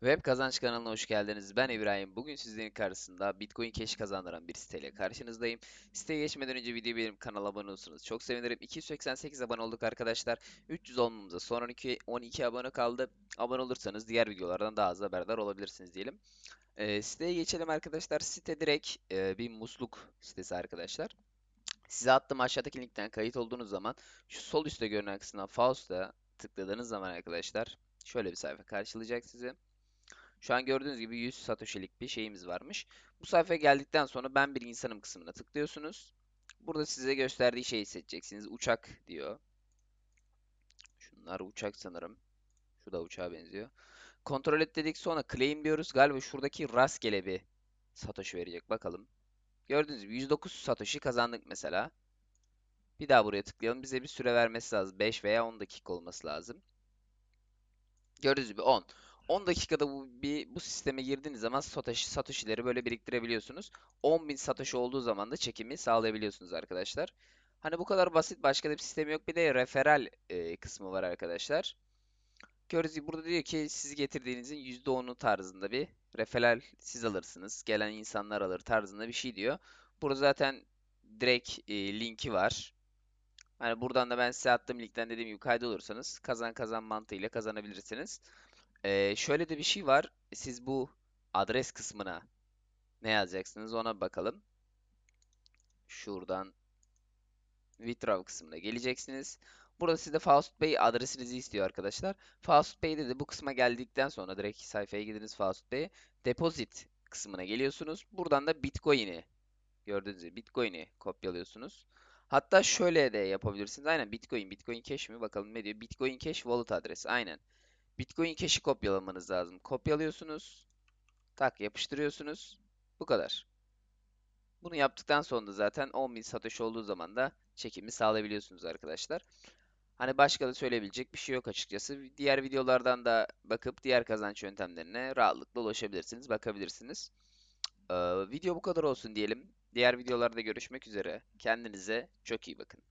Web Kazanç kanalına hoş geldiniz. Ben İbrahim. Bugün sizlerin karşısında Bitcoin Cash kazandıran bir siteyle karşınızdayım. Siteye geçmeden önce videoyu beğenip kanala abone olursanız çok sevinirim. 288 abone olduk arkadaşlar. 300 olmamıza son 12, 12 abone kaldı. Abone olursanız diğer videolardan daha az haberdar olabilirsiniz diyelim. Ee, siteye geçelim arkadaşlar. Site direkt e, bir musluk sitesi arkadaşlar. Size attığım aşağıdaki linkten kayıt olduğunuz zaman şu sol üstte görünen kısımdan Faust'a tıkladığınız zaman arkadaşlar şöyle bir sayfa karşılayacak sizi. Şu an gördüğünüz gibi 100 Satoshi'lik bir şeyimiz varmış. Bu sayfaya geldikten sonra ben bir insanım kısmına tıklıyorsunuz. Burada size gösterdiği şeyi seçeceksiniz. Uçak diyor. Şunlar uçak sanırım. Şu da uçağa benziyor. Kontrol et dedik sonra claim diyoruz. Galiba şuradaki rastgele bir Satoshi verecek. Bakalım. Gördüğünüz gibi 109 Satoshi kazandık mesela. Bir daha buraya tıklayalım. Bize bir süre vermesi lazım. 5 veya 10 dakika olması lazım. Gördüğünüz gibi 10. 10 dakikada bu bir bu sisteme girdiğiniz zaman Satoshi, Satoshi'leri böyle biriktirebiliyorsunuz. 10.000 Satoshi olduğu zaman da çekimi sağlayabiliyorsunuz arkadaşlar. Hani bu kadar basit başka da bir sistem yok. Bir de referral e, kısmı var arkadaşlar. Gibi burada diyor ki siz getirdiğinizin %10'u tarzında bir referral siz alırsınız. Gelen insanlar alır tarzında bir şey diyor. Burada zaten direkt e, linki var. Hani buradan da ben size attığım linkten dediğim gibi kaydolursanız kazan kazan mantığıyla kazanabilirsiniz. Ee, şöyle de bir şey var. Siz bu adres kısmına ne yazacaksınız ona bakalım. Şuradan withdraw kısmına geleceksiniz. Burada sizde Faust Bey adresinizi istiyor arkadaşlar. Faust Bey'de de bu kısma geldikten sonra direkt sayfaya gidiniz Faust Bey'e. Deposit kısmına geliyorsunuz. Buradan da Bitcoin'i gördüğünüz gibi Bitcoin'i kopyalıyorsunuz. Hatta şöyle de yapabilirsiniz. Aynen Bitcoin, Bitcoin Cash mi? Bakalım ne diyor? Bitcoin Cash wallet adresi. Aynen. Bitcoin Cash'i kopyalamanız lazım. Kopyalıyorsunuz. Tak yapıştırıyorsunuz. Bu kadar. Bunu yaptıktan sonra da zaten 10.000 Satoshi olduğu zaman da çekimi sağlayabiliyorsunuz arkadaşlar. Hani başka da söyleyebilecek bir şey yok açıkçası. Diğer videolardan da bakıp diğer kazanç yöntemlerine rahatlıkla ulaşabilirsiniz, bakabilirsiniz. Ee, video bu kadar olsun diyelim. Diğer videolarda görüşmek üzere. Kendinize çok iyi bakın.